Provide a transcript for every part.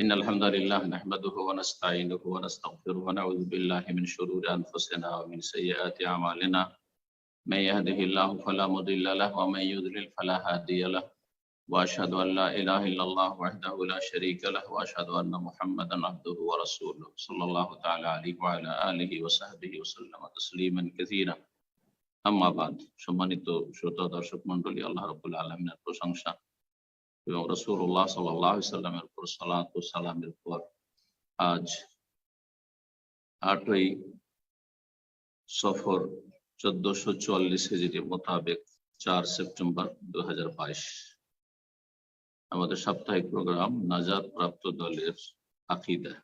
إن الحمد لله نحمده ونستعينه ونستغفره ونعوذ بالله من شرور أنفسنا ومن سيئات أعمالنا. من يهده الله فلا مضل له ومن يضلل فلا هادي له. وأشهد أن لا إله إلا الله وحده لا شريك له وأشهد أن محمدا عبده ورسوله. صلى الله تعالى عليه وعلى آله وصحبه وسلم تسليما كثيرا. أما بعد সম্মানিত শ্রোতা দর্শক মন্ডলী الله رب العالمين প্রশংসা এবং রসুল্লাহ সাল্লামের উপর সালাত ও সালামের পর আজ আটই সফর চোদ্দশো চুয়াল্লিশ হিজড়ি মোতাবেক চার সেপ্টেম্বর দু আমাদের সাপ্তাহিক প্রোগ্রাম নাজাদ প্রাপ্ত দলের আকিদা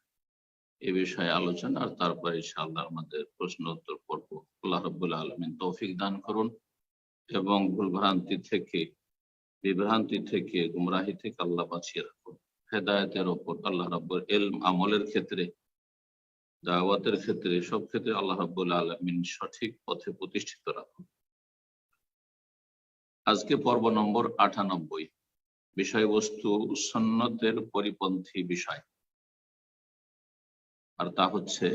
এ বিষয়ে আলোচনা আর তারপরে ইনশাআল্লাহ আমাদের প্রশ্ন উত্তর পর্ব আল্লাহ রব্বুল আলমিন তৌফিক দান করুন এবং ভুলভ্রান্তি থেকে বিভ্রান্তি থেকে, গুমরাহি থেকে আল্লাহ বাঁচিয়ে রাখুন হেদায়তের ওপর আল্লাহ রাব্বুর এলম আমলের ক্ষেত্রে, দাওয়াতের ক্ষেত্রে, সব ক্ষেত্রে আল্লাহ রাব্বুল আলমিন সঠিক পথে প্রতিষ্ঠিত রাখুন আজকে পর্ব নম্বর আটানব্বই। বিষয়বস্তু সন্ন্যতের পরিপন্থী বিষয়। আর তা হচ্ছে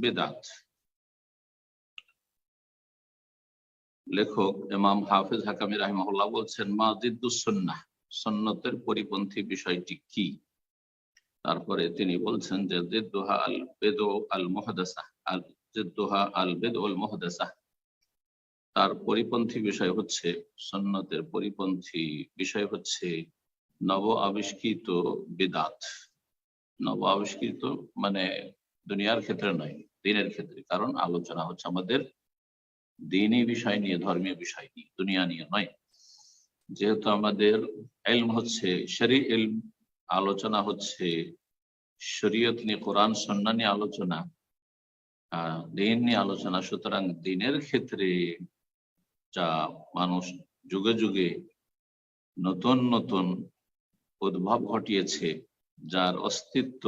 বেদাত। লেখক এমাম হাফিজ হাকামি রাহিমহল্লা বলছেন মাজিদুসন্না সন্ন্যতের পরিপন্থী বিষয়টি কি? তারপরে তিনি বলছেন যে, জেদ্দোহা আল বেদ আল মহাদাসা আল জেদ্দোহা আল বেদ উল মহাদাসা তার পরিপন্থী বিষয় হচ্ছে সন্ন্যতের পরিপন্থী বিষয় হচ্ছে নব আবিষ্কৃত বেদাত। নব আবিষ্কৃত মানে দুনিয়ার ক্ষেত্রে নয়, দিনের ক্ষেত্রে। কারণ আলোচনা হচ্ছে আমাদের দিনই বিষয় নিয়ে, ধর্মীয় বিষয় নিয়ে, দুনিয়া নিয়ে নয়। যেহেতু আমাদের এলম হচ্ছে, শরী এলম আলোচনা হচ্ছে, শরীয়ত নিয়ে, কোরআন, সন্না নিয়ে আলোচনা দিন নিয়ে আলোচনা, সুতরাং দিনের ক্ষেত্রে যা মানুষ যুগে যুগে নতুন নতুন উদ্ভব ঘটিয়েছে, যার অস্তিত্ব,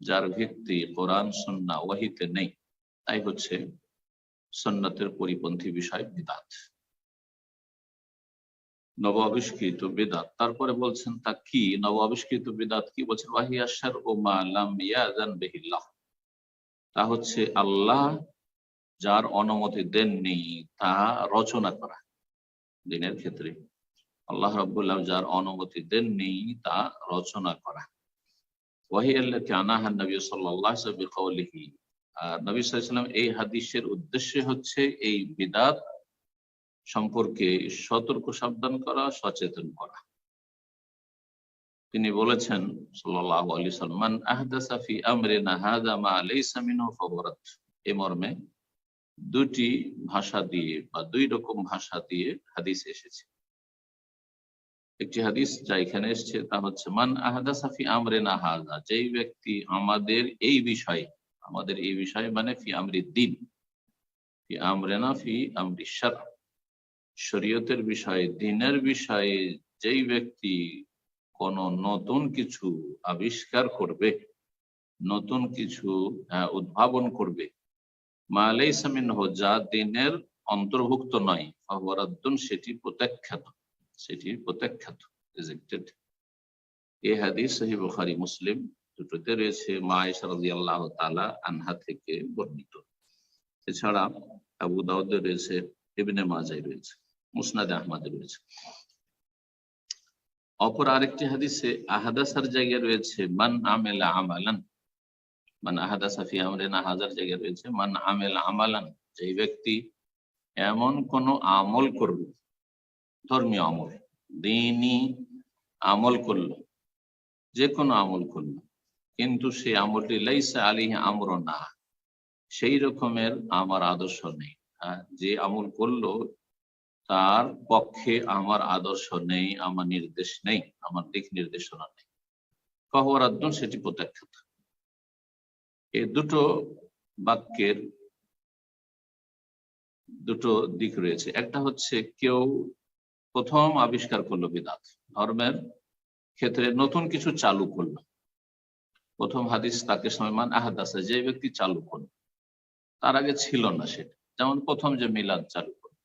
যার ভিত্তি কোরআন, সন্না ওয়াহিতে নেই, তাই হচ্ছে সন্ন্যতের পরিপন্থী বিষয়, বেদাত। নব আবিষ্কৃত বেদাত। তারপরে বলছেন, তা কি? নব আবিষ্কৃত বেদাত কি? বলছেন ওয়াহিয়াসার ও মালাম বেহিল্লাহ। তা হচ্ছে, আল্লাহ যার অনুমতি দেননি, তা রচনা করা দিনের ক্ষেত্রে। আল্লাহ রবুল্লাহ যার অনুমতি দেননি, তা রচনা করা। ওয়াহিয়াল্লাহ আনাহান নবী সাল্লাহ আর নবী সাল্লাম এই হাদিসের উদ্দেশ্য হচ্ছে এই বিদাত সম্পর্কে সতর্ক সাবধান করা, সচেতন করা। তিনি বলেছেন এ মর্মে দুটি ভাষা দিয়ে বা দুই রকম ভাষা দিয়ে হাদিস এসেছে। একটি হাদিস যা এখানে এসছে তা হচ্ছে, মান আহদাসাফি আমরিনা হাদা। যেই ব্যক্তি আমাদের এই বিষয়ে আমাদের এই বিষয়ে মানে ফি আমরি দিন। ফি আমরেনা ফি আমরি সার শরীয়তের বিষয়ে, দিনের বিষয়ে যেই ব্যক্তি কোন নতুন কিছু আবিষ্কার করবে, নতুন কিছু উদ্ভাবন করবে মালাই সামিন যা দিনের অন্তর্ভুক্ত নয় ফাহরাদ্দুন সেটি প্রত্যাখ্যাত। সেটি প্রত্যাখ্যাত এ হাদিস সহি বুখারি, মুসলিম। দুটোতে রয়েছে মা ইসারদি আল্লাহ তালা আনহা থেকে বর্ণিত। এছাড়া আবু দাউদে রয়েছে, ইবনে মাজাই রয়েছে, মুসনাদ আহমদে রয়েছে। অপর আরেকটি হাদিসে আহাদাসার জায়গায় রয়েছে, মান আমেলা আমালান। মান আহাদাসা ফি আমরিনা হাজার জায়গায় রয়েছে, মান আমেলা আমালান। যে ব্যক্তি এমন কোন আমল করবে, ধর্মীয় আমল, দিনই আমল করল যে কোনো আমল করল কিন্তু সেই আমলটি লাইসা আলিহ আমর না। সেই রকমের আমার আদর্শ নেই। যে আমল করল, তার পক্ষে আমার আদর্শ নেই, আমার নির্দেশ নেই, আমার দিক নির্দেশনা নেই। ফহরাদ্দন সেটি প্রত্যাখ্যাত এই দুটো বাক্যের দুটো দিক রয়েছে। একটা হচ্ছে, কেউ প্রথম আবিষ্কার করল বিদাত। ধর্মের ক্ষেত্রে নতুন কিছু চালু করল। প্রথম হাদিস তাকে সমান আহাদাসে যে ব্যক্তি চালু করল তার আগে ছিল না সেটা যেমন প্রথম যে মিলাদ চালু করল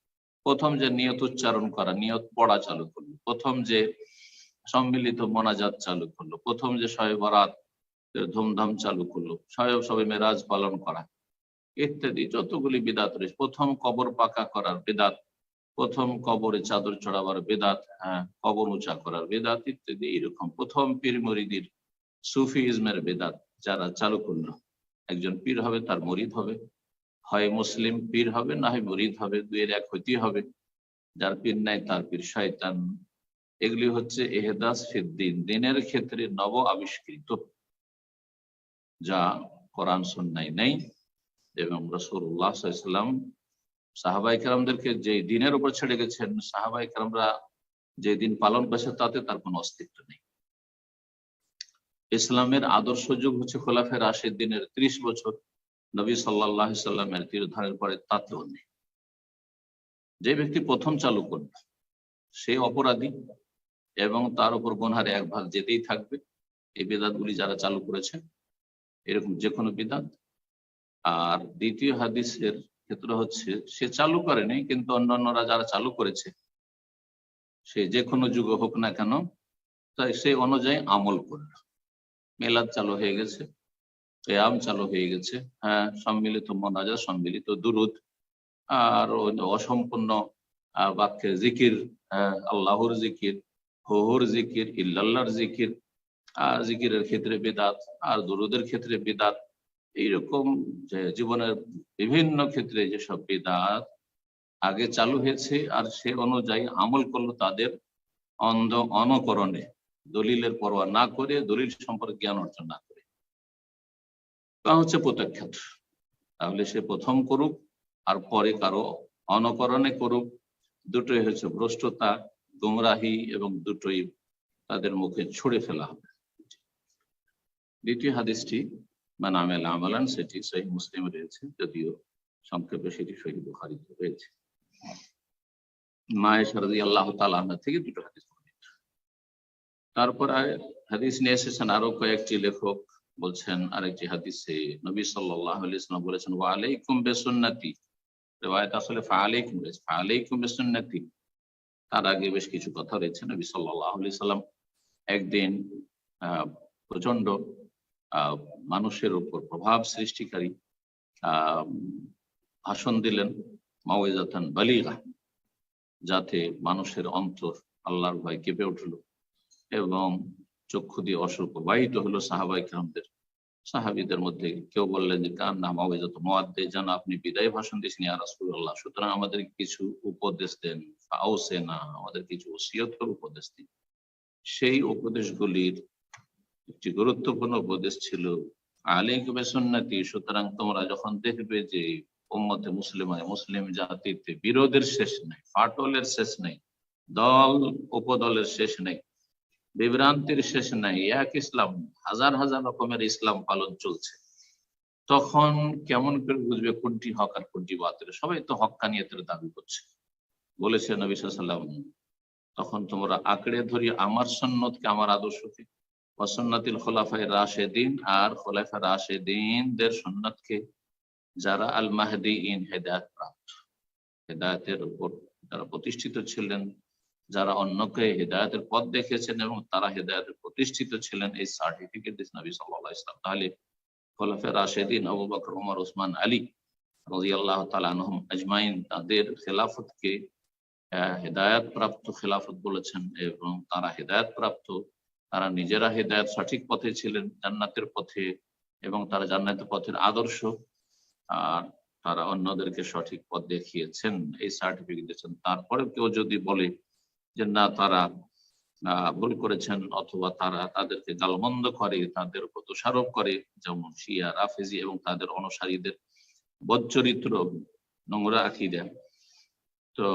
প্রথম যে নিয়ত উচ্চারণ করা, নিয়ত পড়া চালু করল প্রথম যে সম্মিলিত মোনাজাত চালু করল, প্রথম যে শয়ে বরাত ধুমধাম চালু করল, শয়ে সবে মেরাজ পালন করা, ইত্যাদি যতগুলি বিদাত রয়েছে। প্রথম কবর পাকা করার বেদাত, প্রথম কবরে চাদর চড়াবার বেদাত হ্যাঁ কবর উঁচা করার বেদাত, ইত্যাদি এরকম প্রথম পীর মরিদির সুফি ইজমের বেদাত যারা চালু করল একজন পীর হবে, তার মরিদ হবে। হয় মুসলিম পীর হবে, না হয় মরিদ হবে, দুইয়ের এক হইতেই হবে। যার পীর নাই, তার পীর শয়তান। এগুলি হচ্ছে এহেদাস ফিদ্দিন দিনের ক্ষেত্রে নব আবিষ্কৃত, যা কোরআন সন্ন্যায় নেই। এবং রসুল্লাহ সাল্লাম সাহাবাই কালামদেরকে যে দিনের উপর ছেড়ে গেছেন সাহাবাই কালামরা যে দিন পালন করেছে, তাতে তার কোনো অস্তিত্ব নেই। ইসলামের আদর্শ যুগ হচ্ছে খোলাফের আশের দিনের ত্রিশ বছর নবী সাল্লাহ তীরধারের পরে তাতেও নেই যে ব্যক্তি প্রথম চালু করবে, সে অপরাধী এবং তার উপর গোনহারে এক ভাগ যেতেই থাকবে। এই বেদাতগুলি যারা চালু করেছে, এরকম যে কোনো বিদাত। আর দ্বিতীয় হাদিসের ক্ষেত্র হচ্ছে, সে চালু করেনি কিন্তু অন্যান্যরা যারা চালু করেছে, সে যে কোনো যুগ হোক না কেন, তাই সে অনুযায়ী আমল করল। মেলাদ চালু হয়ে গেছে কেয়াম চালু হয়ে গেছে হ্যাঁ সম্মিলিত মনাজা সম্মিলিত দুরুদ, আর অসম্পূর্ণ বাক্যের জিকির আল্লাহর জিকির, হহুর জিকির, ইল্লাল্লাহর জিকির, আর জিকিরের ক্ষেত্রে বেদাত, আর দুরুদের ক্ষেত্রে বেদাত, এইরকম যে জীবনের বিভিন্ন ক্ষেত্রে যেসব বেদাত আগে চালু হয়েছে, আর সে অনুযায়ী আমল করল তাদের অন্ধ অনকরণে দলিলের পরোয়া না করে, দলিল সম্পর্কে জ্ঞান অর্জন না করে। তা হচ্ছে প্রত্যাখ্যাত তাহলে সে প্রথম করুক, আর পরে কারও অনকরণে করুক। দুটোই হচ্ছে ভ্রষ্টতা, গুমরাহি এবং দুটোই তাদের মুখে ছুড়ে ফেলা হবে। দ্বিতীয় হাদিসটি মানে আমেল আমালান, সেটি সহি মুসলিম রয়েছে, যদিও সংক্ষেপে সেটি সহি বুখারিতে রয়েছে। মায়ের সারদি আল্লাহ তালা থেকে দুটো হাদিস তারপর হাদিস নিয়ে এসেছেন আরও কয়েকটি লেখক বলছেন আরেকটি হাদিসে। নবী সাল্লাহ ইসলাম বলেছেন ওয়া আলাইকুম বেসুন্নাতি আসলে ফাআলাইকুম রয়েছে। ফাআলাইকুম বেসুন্নাতি। তার আগে বেশ কিছু কথা রয়েছে। নবী সাল্লাম একদিন প্রচণ্ড মানুষের উপর প্রভাব সৃষ্টিকারী ভাষণ দিলেন মাওয়াজাতান বালিগা, যাতে মানুষের অন্তর আল্লাহর ভয় কেঁপে উঠল। এবং চক্ষু দিয়ে অসুর প্রবাহিত হলো সাহাবাই কামদের সাহাবিদের মধ্যে কেউ বললেন যে কার নাম আওয়াজাত মোয়াদ্দে যেন আপনি বিদায় ভাষণ দিয়েছেন ইয়া রাসূলুল্লাহ। সুতরাং আমাদের কিছু উপদেশ দেন। ফাউসে না, আমাদের কিছু ওসিয়তর উপদেশ দিন। সেই উপদেশগুলির একটি গুরুত্বপূর্ণ উপদেশ ছিল আলিকুবে সুন্নতি, সুতরাং তোমরা যখন দেখবে যে উম্মতে মুসলিমায় মুসলিম জাতিতে বিরোধের শেষ নেই, ফাটলের শেষ নেই, দল উপদলের শেষ নেই বিভ্রান্তির শেষ নাই। এক ইসলাম, হাজার হাজার রকমের ইসলাম পালন চলছে। তখন কেমন করে বুঝবে কোনটি হক আর কোনটি বাতিল? সবাই তো হকানিয়তের দাবি করছে। বলেছে নবী সাল্লাম তখন তোমরা আঁকড়ে ধরি আমার সন্ন্যতকে আমার আদর্শকে। অসন্নাতিল খোলাফায় রাশেদিন আর খোলাফা রাশেদিনদের সন্ন্যতকে যারা আল মাহদি ইন হেদায়ত প্রাপ্ত। হেদায়তের উপর যারা প্রতিষ্ঠিত ছিলেন যারা অন্যকে হেদায়তের পথ দেখেছেন এবং তারা হেদায়তের প্রতিষ্ঠিত ছিলেন, এই সার্টিফিকেট দিস নবী সাল্লাহ ইসলাম তাহলে খোলাফে রাশেদিন, আবু বকর, উমর, ওসমান, আলী রাজি আল্লাহ তালহম আজমাইন তাদের খেলাফতকে হেদায়ত প্রাপ্ত খেলাফত বলেছেন এবং তারা হেদায়ত প্রাপ্ত তারা নিজেরা হেদায়ত সঠিক পথে ছিলেন, জান্নাতের পথে এবং তারা জান্নাতের পথের আদর্শ। আর তারা অন্যদেরকে সঠিক পথ দেখিয়েছেন, এই সার্টিফিকেট দিয়েছেন। তারপরে কেউ যদি বলে যে না, তারা ভুল করেছেন অথবা তারা তাদেরকে গালমন্দ করে, তাদের উপর দোষারোপ করে, যেমন শিয়া, রাফেজি এবং তাদের অনুসারীদের বচ্চরিত্র নোংরা আঁকি দেয়। তো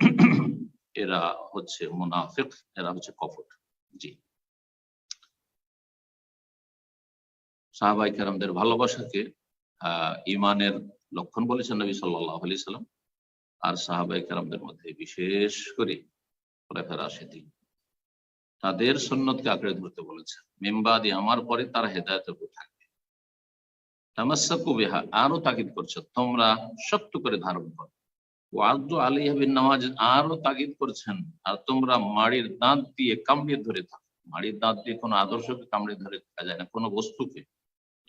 এরা হচ্ছে মুনাফিক, এরা হচ্ছে কপট। জি। সাহাবাই কেরামদের ভালোবাসাকে ইমানের লক্ষণ বলেছেন নবী সাল্লাহ আলি সাল্লাম আর সাহাবাই কারামদের মধ্যে বিশেষ করে খোলাফের রাশেদিন তাদের সন্ন্যতকে আঁকড়ে ধরতে বলেছেন মেম্বাদি আমার পরে তারা হেদায়তের উপর থাকবে। তামাসাকু বিহা আরও তাকিদ করছে, তোমরা শক্ত করে ধারণ করো। ওয়াদ্দু আলিহাবিন নামাজ আরও তাকিদ করছেন, আর তোমরা মাড়ির দাঁত দিয়ে কামড়িয়ে ধরে থাকো। মাড়ির দাঁত দিয়ে কোনো আদর্শকে কামড়ে ধরে থাকা যায় না, কোনো বস্তুকে।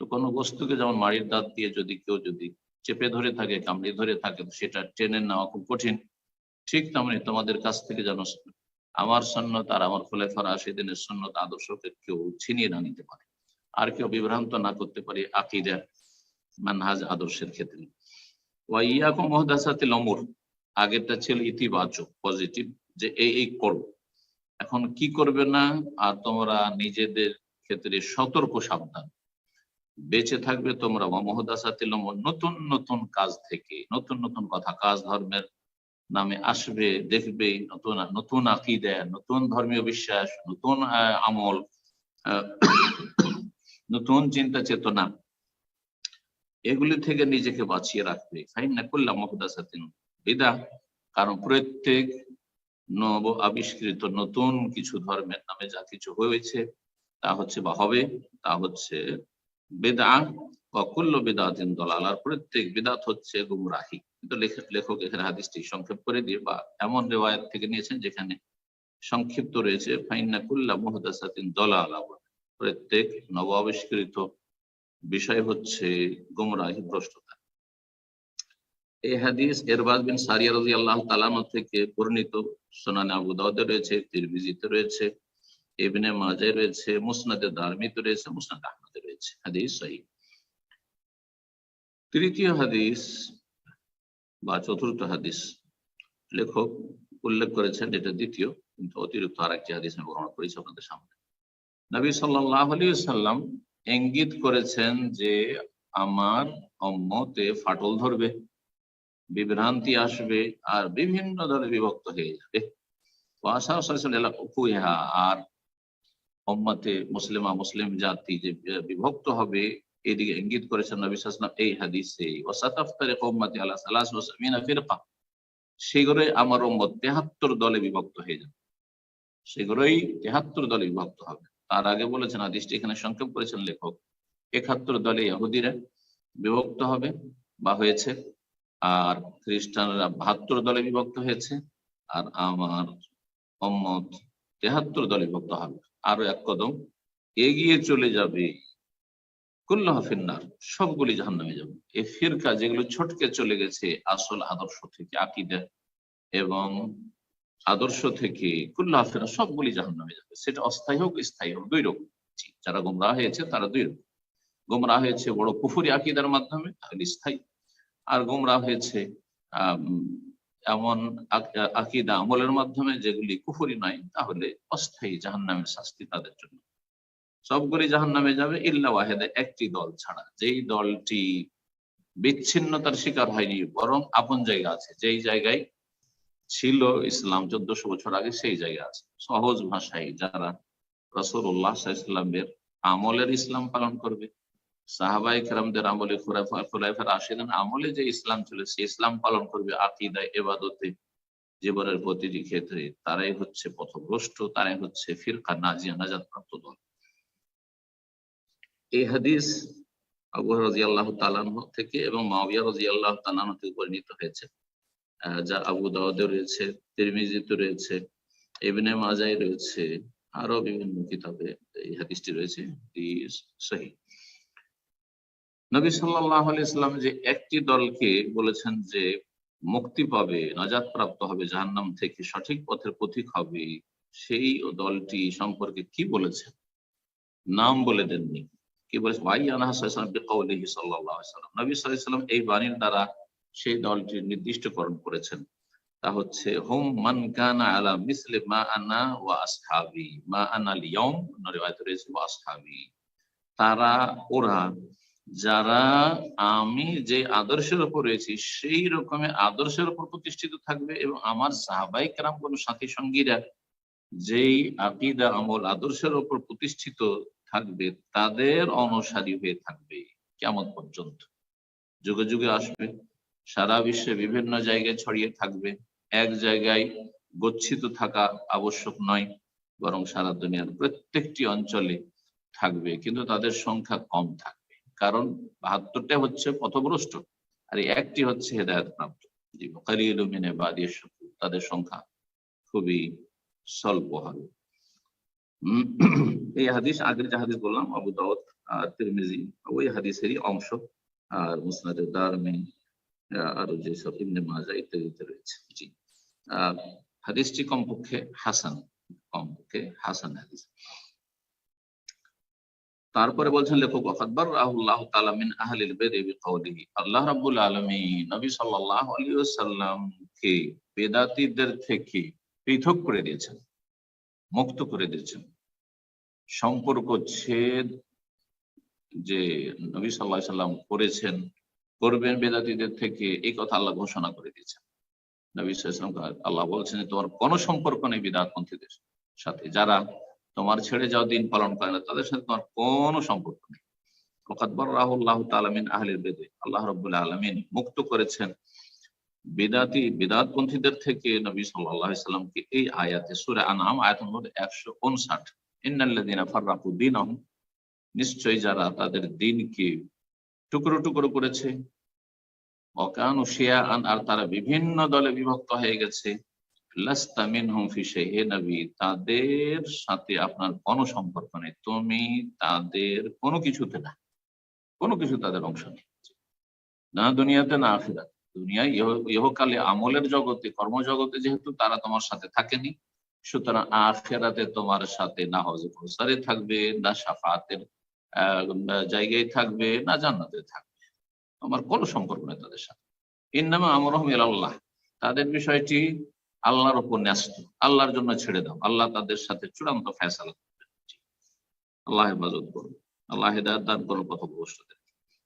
তো কোনো বস্তুকে যেমন মাড়ির দাঁত দিয়ে যদি কেউ যদি চেপে ধরে থাকে, কামড়ে ধরে থাকে সেটা টেনে নেওয়া খুব কঠিন। ঠিক তেমনি তোমাদের কাছ থেকে যেন আমার সন্ন্যত আর আমার খোলেফার আশিদিনের সন্ন্যত আদর্শকে কেউ ছিনিয়ে না নিতে পারে। আর কেউ বিভ্রান্ত না করতে পারে আকিদা মানহাজ আদর্শের ক্ষেত্রে। ওয়াইয়াকুম মুহদাসাতিল অমর আগেরটা ছিল ইতিবাচক, পজিটিভ, যে এই এই করো। এখন কি করবে না? আর তোমরা নিজেদের ক্ষেত্রে সতর্ক, সাবধান। বেঁচে থাকবে তোমরা। মহদাসাতিল অমর নতুন নতুন কাজ থেকে, নতুন নতুন কথা, কাজ ধর্মের নামে আসবে, দেখবে নতুন নতুন আকিদা, নতুন ধর্মীয় বিশ্বাস, নতুন আমল নতুন চিন্তা চেতনা, এগুলি থেকে নিজেকে বাঁচিয়ে রাখবে। বিদা কারণ প্রত্যেক নব আবিষ্কৃত নতুন কিছু ধর্মের নামে যা কিছু হয়েছে, তা হচ্ছে বা হবে, তা হচ্ছে বেদা বা কুল্ল বেদাতিন দলাল, আর প্রত্যেক বেদাত হচ্ছে গুমরাহি। কিন্তু লেখক এখানে হাদিসটি সংক্ষেপ করে দিয়ে বা এমন রেওয়ায়ত থেকে নিয়েছেন যেখানে সংক্ষিপ্ত রয়েছে, ফাইন্না কুল্লা মুহদাসাতিন দলাল প্রত্যেক নব আবিষ্কৃত বিষয় হচ্ছে গুমরাহি ভ্রষ্টতা। এই হাদিস এরবাজ বিন সারিয়া রাজি আল্লাহ তালানো থেকে বর্ণিত। সোনানে আবু দাউদে রয়েছে, তিরমিজিতে রয়েছে, ইবনে মাজায় রয়েছে, মুসনাদে দারমিতে রয়েছে, মুসনাদ আহমদে রয়েছে। হাদিস সহি। তৃতীয় হাদিস বা চতুর্থ হাদিস লেখক উল্লেখ করেছেন এটা দ্বিতীয়, কিন্তু অতিরিক্ত আরেকটি হাদিস আমি বর্ণনা করেছি আপনাদের সামনে। নবী সাল্লাহ সাল্লাম ইঙ্গিত করেছেন যে আমার অম্মতে ফাটল ধরবে, বিভ্রান্তি আসবে আর বিভিন্ন দলে বিভক্ত হয়ে যাবে। আর মুসলিমা, মুসলিম জাতি যে বিভক্ত হবে এদিকে ইঙ্গিত করেছেন নবী সাল্লাম এই হাদিসে, ওয়াসাতাফতারে উম্মতি আলা সালাস ওয়া সামিনা ফিরকা সেগুলোই আমার উম্মত তেহাত্তর দলে বিভক্ত হয়ে যাবে সেগুলোই তেহাত্তর দলে বিভক্ত হবে। তার আগে বলেছেন, হাদিসটি এখানে সংক্ষেপ করেছেন লেখক, একাত্তর দলে ইহুদিরা বিভক্ত হবে বা হয়েছে, আর খ্রিস্টানরা বাহাত্তর দলে বিভক্ত হয়েছে, আর আমার সম্মত তেহাত্তর দলে বিভক্ত হবে। আরও এক কদম এগিয়ে চলে যাবে কুল্লাহ ফিন্নার, সবগুলি জাহান নামে যাবে। এই ফিরকা যেগুলো ছটকে চলে গেছে, আসল আদর্শ থেকে, আকিদা এবং আদর্শ থেকে কুল্লাহ ফেরা সবগুলি জাহান নামে যাবে। সেটা অস্থায়ী হোক, স্থায়ী হোক, দুই রকম। যারা গোমরাহ হয়েছে, তারা দুই রকম। গোমরাহ হয়েছে বড় পুফুরি আকিদার মাধ্যমে, তাহলে স্থায়ী। আর গোমরাহ হয়েছে এমন আকিদা আমলের মাধ্যমে যেগুলি কুফুরি নয়, তাহলে অস্থায়ী জাহান নামের শাস্তি তাদের জন্য। সবগুলি জাহান নামে যাবে ইল্লা ওয়াহেদে, একটি দল ছাড়া। যেই দলটি বিচ্ছিন্নতার শিকার হয়নি, বরং আপন জায়গা আছে। যেই জায়গায় ছিল ইসলাম চোদ্দশো বছর আগে, সেই জায়গা আছে। সহজ ভাষায় যারা রসুল্লাহ ইসলামের আমলের ইসলাম পালন করবে সাহাবাই কেরামদের আমলে খোলাইফার আশিদিন আমলে যে ইসলাম ছিল সে ইসলাম পালন করবে আকিদায়, এবাদতে, জীবনের প্রতিটি ক্ষেত্রে। তারাই হচ্ছে পথভ্রষ্ট, তারাই হচ্ছে ফিরকা, নাজিয়া নাজাদ প্রাপ্ত দল। এই হাদিস আবু রাজি আল্লাহ তালান থেকে এবং মাবিয়া রাজি আল্লাহ তালান থেকে পরিণত হয়েছে। যা আবু দাওয়াদে রয়েছে, তিরমিজিতে রয়েছে এবিনে মাজাই রয়েছে আরও বিভিন্ন কিতাবে এই হাদিসটি রয়েছে সহি। নবী সাল্লাহ ইসলাম যে একটি দলকে বলেছেন যে মুক্তি পাবে নাজাদ প্রাপ্ত হবে, জাহান্নাম থেকে সঠিক পথের পথিক হবে, সেই দলটি সম্পর্কে কি বলেছেন নাম বলে দেননি। কি বলেছে? নবী সাল্লাম এই বাণীর দ্বারা সেই দলটির নির্দিষ্টকরণ করেছেন। তা হচ্ছে, হোম মান কানা আলা মিসলে মা আনা ওয়া আসহাবি। মা আনা লিয়ম রয়েছে, ওয়া আসহাবি। তারা, ওরা, যারা আমি যে আদর্শের উপর রয়েছি, সেই রকমের আদর্শের উপর প্রতিষ্ঠিত থাকবে এবং আমার সাহাবাই কেরাম কোন সাথী সঙ্গীরা যেই আকিদা, আমল, আদর্শের উপর প্রতিষ্ঠিত থাকবে, তাদের অনুসারী হয়ে থাকবে কেমন পর্যন্ত। যুগে যুগে আসবে, সারা বিশ্বে বিভিন্ন জায়গায় ছড়িয়ে থাকবে। এক জায়গায় গচ্ছিত থাকা আবশ্যক নয়, বরং সারা দুনিয়ার প্রত্যেকটি অঞ্চলে থাকবে, কিন্তু তাদের সংখ্যা কম থাকবে। কারণ বাহাত্তরটা হচ্ছে পথভ্রষ্ট, আর একটি হচ্ছে হেদায়ত প্রাপ্ত তাদের সংখ্যা খুবই স্বল্প হবে। এই হাদিস, আগের যে হাদিস বললাম, আবু দাউদ আর তিরমিজি, ওই হাদিসেরই অংশ, আর মুসনাদের দারমি আরও যেসব ইবনে মাজা ইত্যাদিতে রয়েছে। জি। হাদিসটি কমপক্ষে হাসান কমপক্ষে হাসান হাদিস। তারপরে বলছেন লেখক আকবর রাহুল্লাহ তাআলা মিন আহলিল বেদে বিকাউলিহি আল্লাহ রাব্বুল আলামিন নবী সাল্লাল্লাহু আলাইহি ওয়াসাল্লামকে বেদাতীদের থেকে পৃথক করে দিয়েছেন। মুক্ত করে দিয়েছেন। সম্পর্ক ছেদ যে নবী আলাইহি সাল্লাম করেছেন, করবেন বেদাতীদের থেকে, এই কথা আল্লাহ ঘোষণা করে দিয়েছেন। নবী সাল্লাম আল্লাহ বলছেন তোমার কোনো সম্পর্ক নেই বিদাতপন্থীদের সাথে। যারা তোমার ছেড়ে যাও দিন পালন করে না, তাদের সাথে তোমার কোনো সম্পর্ক নেই। তালামিন আহলের বেদে। আল্লাহ রবুল্লাহ আলমিন মুক্ত করেছেন বেদাতি, বেদাতপন্থীদের থেকে নবী সাল্লাহ সাল্লামকে এই আয়াতে সুরে আনাম আয়াত নম্বর একশো উনষাট ইন্নাল্লাদিনা ফার্রাকু দিন নিশ্চয়ই যারা তাদের দিনকে টুকরো টুকরো করেছে। অকান শিয়া আন আর তারা বিভিন্ন দলে বিভক্ত হয়ে গেছে। তাদের সাথে আপনার কোনো সম্পর্ক নেই। তুমি তাদের কোনো কিছুতে না, কোনো কিছু তাদের অংশ নেই। না দুনিয়াতে, না আখিরাত। দুনিয়ায়। ইহ- ইহকালে আমলের জগতে, কর্মজগতে যেহেতু তারা তোমার সাথে থাকেনি, সুতরাং আখেরাতে তোমার সাথে না হজে কৌসারে থাকবে, না সাফাতের জায়গায় থাকবে, না জান্নাতে থাকবে। তোমার কোনো সম্পর্ক নেই তাদের সাথে। ইন্নামা আমরহম আল্লাহ তাদের বিষয়টি আল্লাহর উপর ন্যস্ত। আল্লাহর জন্য ছেড়ে দাও। আল্লাহ তাদের সাথে চূড়ান্ত ফেসালা। আল্লাহ হেফাজত করুন আল্লাহ হেদায়ত দান করুন পথভ্রষ্টদের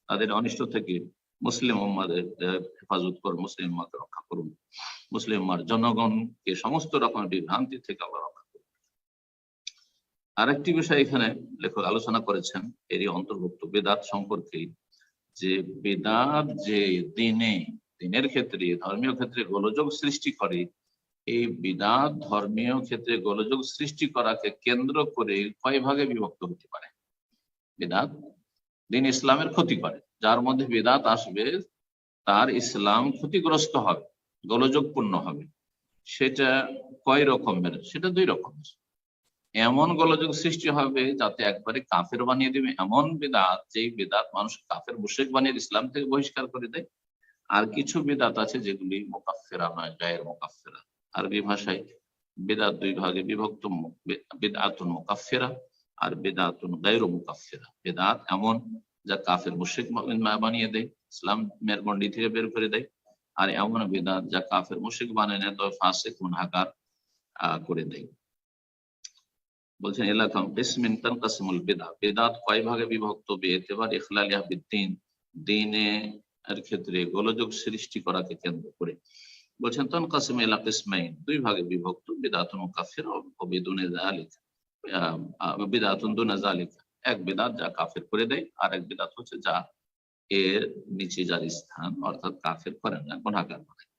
তাদের অনিষ্ট থেকে মুসলিম উম্মাদের হেফাজত করুন মুসলিম উম্মাকে রক্ষা করুন মুসলিম উম্মার জনগণকে সমস্ত রকমের বিভ্রান্তি থেকে আল্লাহ রক্ষা করুন। আরেকটি বিষয় এখানে লেখক আলোচনা করেছেন, এরই অন্তর্ভুক্ত বেদাত সম্পর্কে, যে বেদাত যে দিনে, দিনের ক্ষেত্রে, ধর্মীয় ক্ষেত্রে গোলযোগ সৃষ্টি করে, এই বিদাত ধর্মীয় ক্ষেত্রে গোলযোগ সৃষ্টি করাকে কেন্দ্র করে কয় ভাগে বিভক্ত হতে পারে? বিদাত দিন ইসলামের ক্ষতি করে যার মধ্যে বেদাত আসবে, তার ইসলাম ক্ষতিগ্রস্ত হবে, গোলযোগপূর্ণ হবে। সেটা কয় রকমের? সেটা দুই রকমের। এমন গোলযোগ সৃষ্টি হবে যাতে একবারে কাফের বানিয়ে দিবে। এমন বেদাত, যেই বেদাত মানুষ কাফের মুশেক বানিয়ে ইসলাম থেকে বহিষ্কার করে দেয়। আর কিছু বেদাত আছে যেগুলি মোকাফেরা নয়, গায়ের মোকাফেরা আরবি ভাষায় বেদাত দুই ভাগে বিভক্ত বেদাতুন মোকাফেরা আর বেদাতুন গায়ের মোকাফেরা বেদাত এমন যা কাফের মুশেক বানিয়ে দেয় ইসলামের গন্ডি থেকে বের করে দেয় আর এমন বেদাত যা কাফের মুশেক বানিয়ে নেয় তবে ফাঁসে আহ, করে দেয়। বলছেন ভাগে বিভক্ত? ক্ষেত্রে গোলযোগ সৃষ্টি করাকে কেন্দ্র করে। বলছেন দুই ভাগে বিভক্ত। এক বিদাত যা কাফের করে দেয়, আর এক বিদাত হচ্ছে যা এর নিচে যার স্থান, অর্থাৎ কাফের করে না গুণাকার বানায়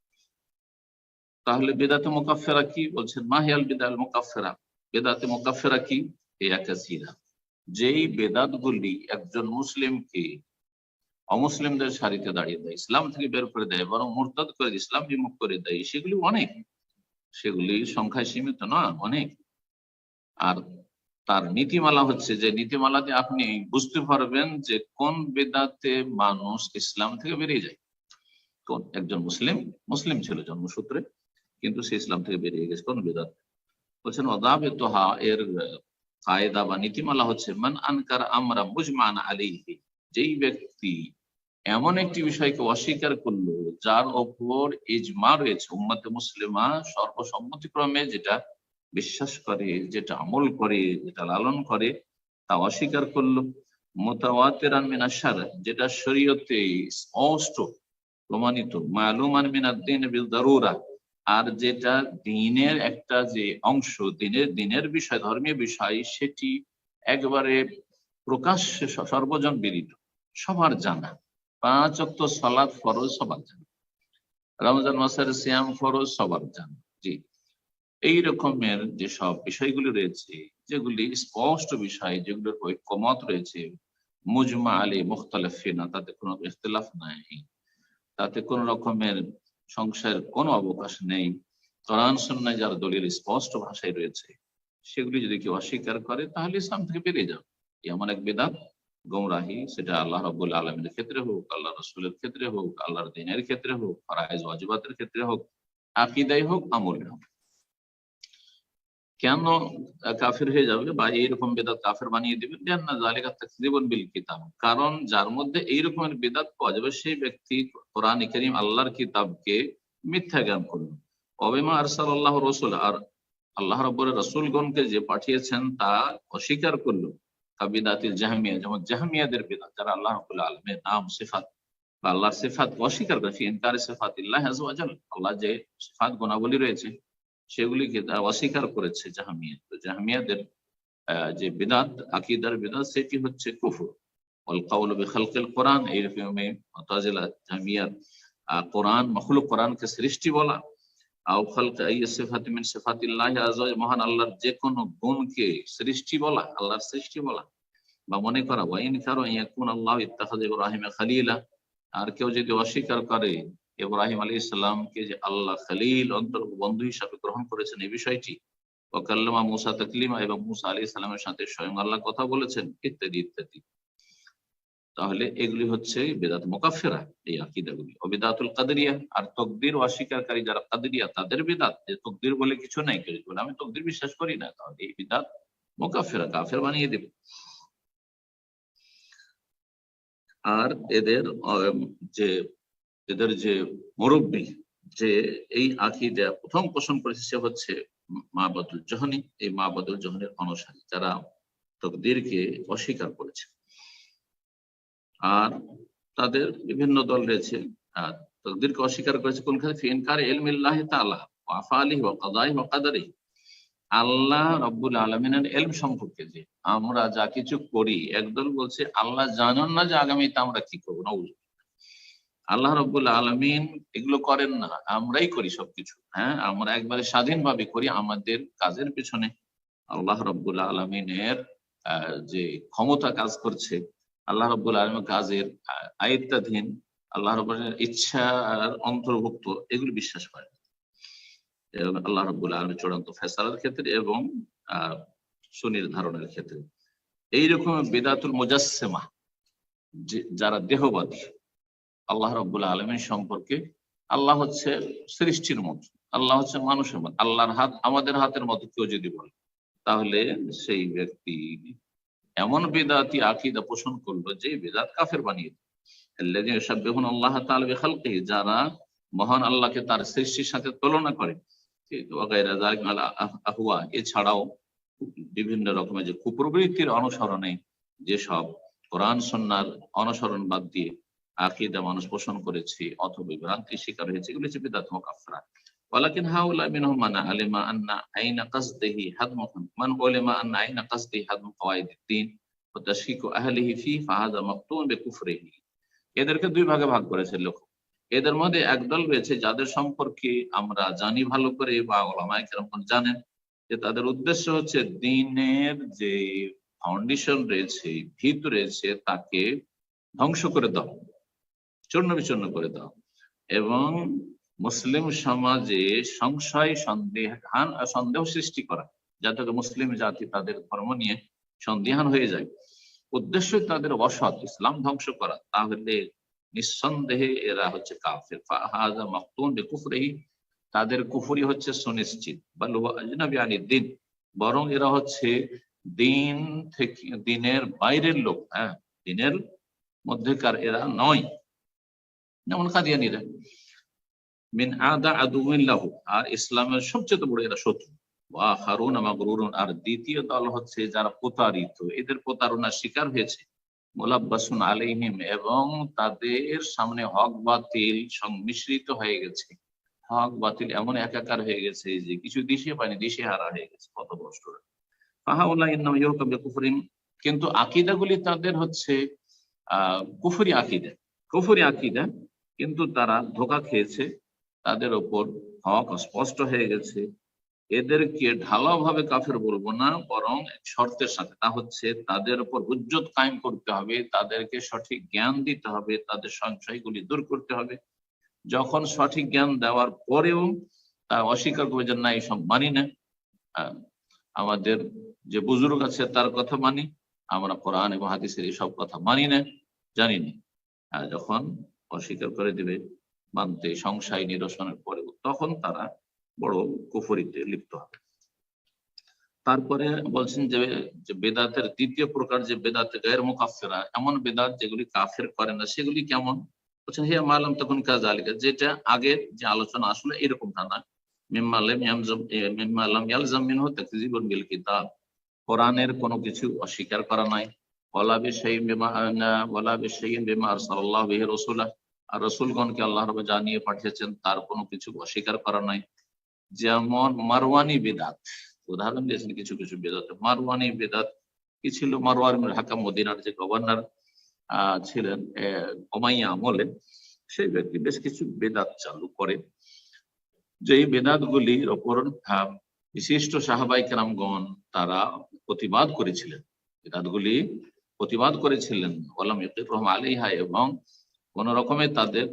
তাহলে বেদাতে মোকাফেরা কি বলছেন? মাহিয়াল বিদাল মোকাফেরা বেদাতে মোকাফেরা কি? এই একাসিরা যেই বেদাত গুলি একজন মুসলিমকে অমুসলিমদের সারিতে দাঁড়িয়ে দেয়, ইসলাম থেকে বের করে দেয়, বরং মুরতাদ করে ইসলাম বিমুখ করে দেয়, সেগুলি অনেক। সেগুলি সংখ্যায় সীমিত না, অনেক। আর তার নীতিমালা হচ্ছে যে নীতিমালাতে আপনি বুঝতে পারবেন যে কোন বেদাতে মানুষ ইসলাম থেকে বেরিয়ে যায়। কোন? একজন মুসলিম মুসলিম ছিল জন্মসূত্রে, কিন্তু সে ইসলাম থেকে বেরিয়ে গেছে কোন বেদাত বলছেন অদাবে তোহা এর কায়দা বা নীতিমালা হচ্ছে, মান আনকার আমরা মুজমান আলিহি যেই ব্যক্তি এমন একটি বিষয়কে অস্বীকার করল, যার ওপর ইজমা রয়েছে, উম্মতে মুসলিমা সর্বসম্মতিক্রমে যেটা বিশ্বাস করে, যেটা আমল করে, যেটা লালন করে, তা অস্বীকার করল। মোতাওয়াতেরান মিনাশার যেটা শরীয়তে স্পষ্ট, প্রমাণিত। মালুমান মিনাদ্দিন বিল দারুরা, আর যেটা দিনের একটা যে অংশ, দিনের দিনের বিষয়, ধর্মীয় বিষয়, সেটি একবারে প্রকাশ্যে সর্বজন বিদিত সবার জানা। পাঁচ অক্ত সালাদ ফরজ, সবার জানে। রমজান মাসের সিয়াম ফরজ, সবার জানা। জি। এই রকমের যে সব বিষয়গুলি রয়েছে, যেগুলি স্পষ্ট বিষয়, যেগুলোর ঐক্যমত রয়েছে, মুজমা আলী মুখতালেফিনা, তাতে কোনো ইখতলাফ নাই। তাতে কোন রকমের সংশয়ের কোনো অবকাশ নেই। কোরআন সন্ন্যায় যার দলিল স্পষ্ট ভাষায় রয়েছে, সেগুলি যদি কেউ অস্বীকার করে, তাহলে ইসলাম থেকে বেরিয়ে যাবে এমন এক বেদাত, গোমরাহি, সেটা আল্লাহ রবুল আলমের ক্ষেত্রে হোক, আল্লাহ রসুলের ক্ষেত্রে হোক, আল্লাহর দিনের ক্ষেত্রে হোক ফরাইজ ওয়াজিবাতের ক্ষেত্রে হোক, আকিদাই হোক আমলে হোক। কেন কাফের হয়ে যাবে? বা এইরকম বেদাত কাফের বানিয়ে দিবেন না জালিকা তাকদিবুন বিল কিতাব? কারণ যার মধ্যে এইরকমের বেদাত পাওয়া যাবে, সেই ব্যক্তি কোরআন করিম আল্লাহর কিতাবকে মিথ্যা জ্ঞান করবে। অবেমা আরসাল আল্লাহ রসুল? আর আল্লাহ রব্বর রসুলগণকে যে পাঠিয়েছেন তা অস্বীকার করল। কাবিদাতিল জাহামিয়া, যেমন জাহামিয়াদের বেদাত, যারা আল্লাহ রবুল্লা আলমের নাম, সিফাত, বা আল্লাহর সিফাত অস্বীকার করে ইনকারে সিফাত ইল্লাহ আল্লাহ যে সিফাত গুণাবলী রয়েছে সেগুলিকে অস্বীকার করেছে জাহামিয়া তো জাহামিয়াদের যে বিদাত, আকিদার বিদাত, সেটি হচ্ছে কুফুর। অল কাউল কোরআন এইরকমে মতাজিলা জাহামিয়ার কোরআন, মখলুক কোরআনকে সৃষ্টি বলা। মহান আল্লাহর যে কোনো গুণকে সৃষ্টি বলা, আল্লাহর সৃষ্টি বলা, বা মনে করা। ওয়াইন কারও ইয়াকুন আল্লাহ ইত্তাখাযা ইব্রাহিমা খালিলা, আর কেউ যদি অস্বীকার করে ইব্রাহিম আলী ইসলামকে যে আল্লাহ খালিল অন্তর বন্ধু হিসাবে গ্রহণ করেছেন এই বিষয়টি। ওকাল্লামা মুসা তকলিমা এবং মুসা আলী ইসলামের সাথে স্বয়ং আল্লাহ কথা বলেছেন, ইত্যাদি ইত্যাদি। তাহলে এগুলি হচ্ছে বেদাত মোকাফেরা, এই আকিদাগুলি। অবেদাতুল কাদরিয়া, আর তকদির অস্বীকারী যারা কাদরিয়া, তাদের বেদাত, যে তকদির বলে কিছু নাই, কেউ বলে, আমি তকদির বিশ্বাস করি না তাহলে এই বেদাত মোকাফেরা, কাফের বানিয়ে দেবে। আর এদের যে এদের যে মুরব্বী, যে এই আকিদা প্রথম পোষণ করেছে সে হচ্ছে মা বদুল জহনী। এই মা বদুল জহনের অনুসারী, যারা তকদিরকে অস্বীকার করেছে। আর তাদের বিভিন্ন দল রয়েছে তকদিরকে অস্বীকার করেছে কোন খাতে ফিনকার এলমিল্লাহ তালা ওয়াফালি ওয়া কাদাই ওয়া কাদারি। আল্লাহ রব্বুল আলমিনের এলম সম্পর্কে যে আমরা যা কিছু করি, একদল বলছে, আল্লাহ জানান না যে আগামীতে আমরা কি করব? না আল্লাহ রব্বুল আলমিন এগুলো করেন না, আমরাই করি সবকিছু। হ্যাঁ আমরা একবারে স্বাধীনভাবে করি আমাদের কাজের পিছনে। আল্লাহ রব্বুল আলমিনের যে ক্ষমতা কাজ করছে, আল্লাহ রব্বুল আলম কাজের আয়ত্তাধীন, আল্লাহ রব্বুলের ইচ্ছার অন্তর্ভুক্ত, এগুলো বিশ্বাস করে আল্লাহ রব্বুল আলমের চূড়ান্ত ফেসালার ক্ষেত্রে এবং সুনির্ধারণের ক্ষেত্রে। এইরকম বেদাতুল মোজাসেমা যারা দেহবাদী আল্লাহ রব্বুল আলমীর সম্পর্কে আল্লাহ হচ্ছে সৃষ্টির মতো, আল্লাহ হচ্ছে মানুষের মতো, আল্লাহর হাত আমাদের হাতের মতো কেউ যদি বলে, তাহলে সেই ব্যক্তি এমন বেদাতি আকিদা পোষণ করল যে বেদাত কাফের বানিয়ে আল্লাহ যারা মহান আল্লাহকে তার সৃষ্টির সাথে তুলনা করে। আহুয়া এছাড়াও বিভিন্ন রকমের যে কুপ্রবৃত্তির অনুসরণে যেসব কোরআন সন্ন্যার অনুসরণ বাদ দিয়ে আকিদা মানুষ পোষণ করেছে অথবা বিভ্রান্তি শিকার হয়েছে এগুলো হচ্ছে বিদাত মোকাফরা ولكن هؤلاء منهم من علم ان عين قصده هدم من علم ان عين قصده هدم قواعد الدين وتشكيك اهله فيه فهذا مقطوع بكفره এদেরকে দুই ভাগে ভাগ করেছে লোক এদের মধ্যে একদল রয়েছে যাদের সম্পর্কে আমরা জানি ভালো করে বা ওলামায় কেরকম জানেন যে তাদের উদ্দেশ্য হচ্ছে দিনের যে ফাউন্ডেশন রয়েছে ভিত রয়েছে তাকে ধ্বংস করে দাও চূর্ণ বিচূর্ণ করে দাও। এবং মুসলিম সমাজে সংশয় সন্দেহান সন্দেহ সৃষ্টি করা, যাতে মুসলিম জাতি তাদের ধর্ম নিয়ে সন্দেহান হয়ে যায়। উদ্দেশ্য তাদের অসৎ, ইসলাম ধ্বংস করা, তাহলে নিঃসন্দেহে এরা হচ্ছে কাফের। তাদের কুফরি হচ্ছে সুনিশ্চিত। বা দিন, বরং এরা হচ্ছে দিন থেকে, দিনের বাইরের লোক হ্যাঁ দিনের মধ্যেকার এরা নয়। যেমন কাদিয়ানিরা মিন আদা আদুল্লাহ আর ইসলামের সবচেয়ে বড় এরা শত্রু। ওয়া হারুন আমাগরুন আর দ্বিতীয় দল হচ্ছে যারা প্রতারিত। এদের প্রতারণার শিকার হয়েছে। মোলাব্বাসুন আলাইহিম, এবং তাদের সামনে হক বাতিল সংমিশ্রিত হয়ে গেছে। হক বাতিল এমন একাকার হয়ে গেছে যে কিছু দিশে পায়নি দিশে হারা হয়ে গেছে কত বস্তুরা ফাহাউল্লাহ ইন্নাম কিন্তু আকিদাগুলি তাদের হচ্ছে, আহ, কুফরি আকিদা। কুফরি আকিদা কিন্তু তারা ধোকা খেয়েছে। তাদের ওপর হক স্পষ্ট হয়ে গেছে। এদেরকে ঢালাওভাবে কাফের বলব না, বরং শর্তের সাথে। তা হচ্ছে তাদের উপর উজ্জত কায়েম করতে হবে, তাদেরকে সঠিক জ্ঞান দিতে হবে, তাদের সংশয়গুলি দূর করতে হবে। যখন সঠিক জ্ঞান দেওয়ার পরেও তা অস্বীকার করবে যে, না এইসব মানি না। আমাদের যে বুজুর্গ আছে তার কথা মানি। আমরা কোরআন এবং হাদিসের এইসব কথা মানি না, জানি না। যখন অস্বীকার করে দিবে মানতে সংশয় নিরসনের পরে তখন তারা বড় কুফরিতে লিপ্ত হবে। তারপরে বলছেন যে বেদাতের দ্বিতীয় প্রকার যে বেদাত গায়ের মুকাফেরা এমন বেদাত যেগুলি কাফের করে না সেগুলি কেমন? বলছেন হিয়া মালাম তখন কাজ আলিকা যেটা আগের যে আলোচনা আসলে এরকম না। মিম্মালাম ইয়ামজাম এ, মিম্মালাম ইয়ালজাম মিনহু তাকযিবুন বিল কিতাব। কোরআনের কোনো কিছু অস্বীকার করা নাই। ওয়ালা বিশাইইন বিমা আনা, ওয়ালা বিশাইইন বিমা আরসালাল্লাহু বিহি রাসূলা আর রাসূলগণকে আল্লাহ রাব্বু জানিয়ে পাঠিয়েছেন, তার কোনো কিছু অস্বীকার করা নাই যেমন মারওয়ানি বেদাত, উদাহরণ দিয়েছেন কিছু কিছু বেদাত। মারওয়ানি বেদাত, কি ছিল? ইবনে হাকাম মদিনার যে গভর্নর ছিলেন ওমাইয়া আমলে, সেই ব্যক্তি বেশ কিছু বেদাত চালু করে। যে বেদাত গুলির ওপর বিশিষ্ট সাহাবাই কেরামগণ তারা প্রতিবাদ করেছিলেন। বেদাতগুলি প্রতিবাদ করেছিলেন। ওলাম রহম আলিহা এবং কোন রকমে তাদের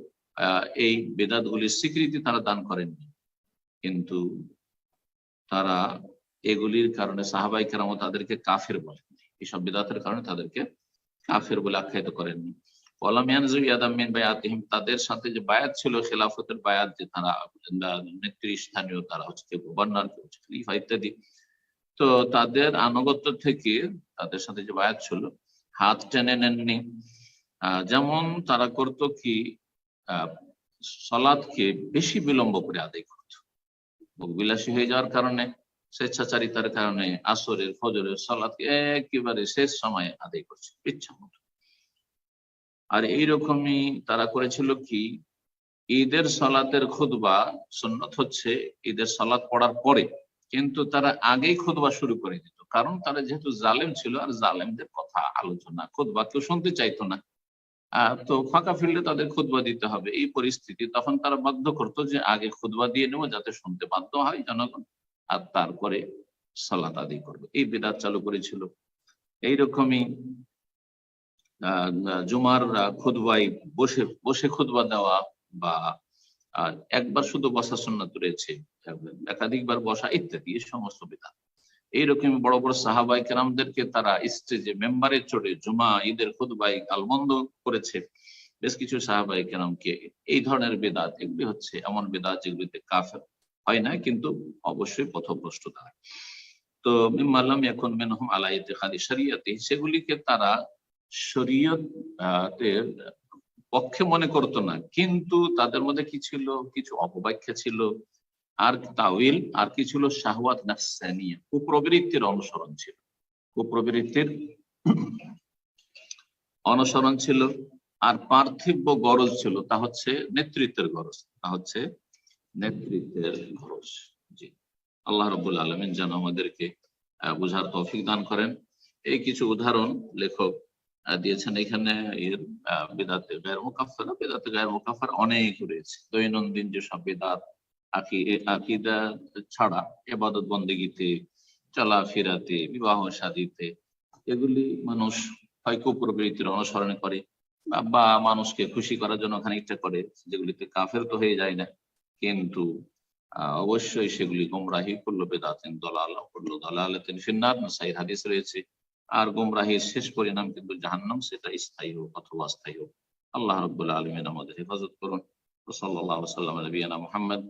এই বেদাতগুলির স্বীকৃতি তারা দান করেননি। কিন্তু তারা এগুলির কারণে সাহাবাই কেরাম তাদেরকে কাফের বলেননি এইসব বেদাতের কারণে তাদেরকে কাফের বলে আখ্যায়িত করেননি। তাদের সাথে যে বায়াত ছিল, খেলাফতের বায়াত যে তারা নেতৃস্থানীয় তারা হচ্ছে গভর্নর ইত্যাদি। তো তাদের আনুগত্য থেকে তাদের সাথে যে বায়াত ছিল হাত টেনে নেননি। যেমন তারা করত কি সলাদকে বেশি বিলম্ব করে আদায় করত। বিলাসী হয়ে যাওয়ার কারণে, স্বেচ্ছাচারিতার কারণে, আসরের, ফজরের সলাদকে একেবারে শেষ সময়ে আদায় করছে, ইচ্ছা মতো। আর এইরকমই তারা করেছিল কি, ঈদের সলাতের খুদবা সুন্নত হচ্ছে ঈদের সলাৎ পড়ার পরে, কিন্তু তারা আগেই খুদবা শুরু করে দিত। কারণ তারা যেহেতু জালেম ছিল আর জালেমদের কথা আলোচনা খুদবা কেউ শুনতে চাইতো না। তো ফাঁকা ফিল্ডে তাদের খুদবা দিতে হবে। এই পরিস্থিতি তখন তারা বাধ্য করতো যে আগে খুদবা দিয়ে নেব যাতে শুনতে বাধ্য হয় জনগণ, আর তারপরে সালাত আদায় করবে। এই বিদাত চালু করেছিল। এইরকমই জুমার খুদবাই বসে বসে খুদবা দেওয়া বা একবার শুধু বসা সুন্নাত রয়েছে। একাধিকবার বসা ইত্যাদি, এই সমস্ত বিধান এইরকম বড় বড় সাহাবাই কেরামদেরকে তারা স্টেজে মেম্বারে চড়ে জুমা, ঈদের খুদবাই গালবন্ধ করেছে। বেশ কিছু সাহাবাই কেরামকে এই ধরনের বেদাত, এগুলি হচ্ছে এমন বেদাত যেগুলিতে কাফের হয় না, কিন্তু অবশ্যই পথভ্রষ্ট তারা। তো মিম্মাল্লাম এখন মেনহম আলাইতে খালি শরিয়াতে, সেগুলিকে তারা শরীয়তের পক্ষে মনে করতো না, কিন্তু তাদের মধ্যে কি ছিল? কিছু অপব্যাখ্যা ছিল। আর তাওইল আর কি ছিল শাহওয়াত নাফসানিয়া। কুপ্রবৃত্তির অনুসরণ ছিল। কুপ্রবৃত্তির অনুসরণ ছিল, আর পার্থিব্য গরজ ছিল। তা হচ্ছে নেতৃত্বের গরজ। তা হচ্ছে নেতৃত্বের গরজ। জি। আল্লাহ রবুল আলমিন যেন আমাদেরকে বোঝার তৌফিক দান করেন। এই কিছু উদাহরণ লেখক দিয়েছেন। এখানে এর বেদাতে গায়ের মুকাফার বেদাতে গায়ের মুকাফার অনেক রয়েছে। দৈনন্দিন যেসব বেদাত আকিদা ছাড়া এবাদত বন্দেগীতে, চলাফেরাতে, বিবাহ শাদিতে এগুলি মানুষ হয় কুপ্রবৃত্তির অনুসরণ করে বা- মানুষকে খুশি করার জন্য খানিকটা করে, যেগুলিতে কাফের তো হয়ে যায় না। কিন্তু অবশ্যই সেগুলি গোমরাহি করল বেদাতেন দলাল করল দলালাতেন ফিন্নার। সাইর হাদিস রয়েছে। আর গোমরাহির শেষ পরিণাম কিন্তু জাহান্নাম, সেটা স্থায়ী হোক অথবা স্থায়ী হোক। আল্লাহ রব্বুল্লাহ আলমিন আমাদের হেফাজত করুন। সাল্লাহ সাল্লাম নবীনা মোহাম্মদ।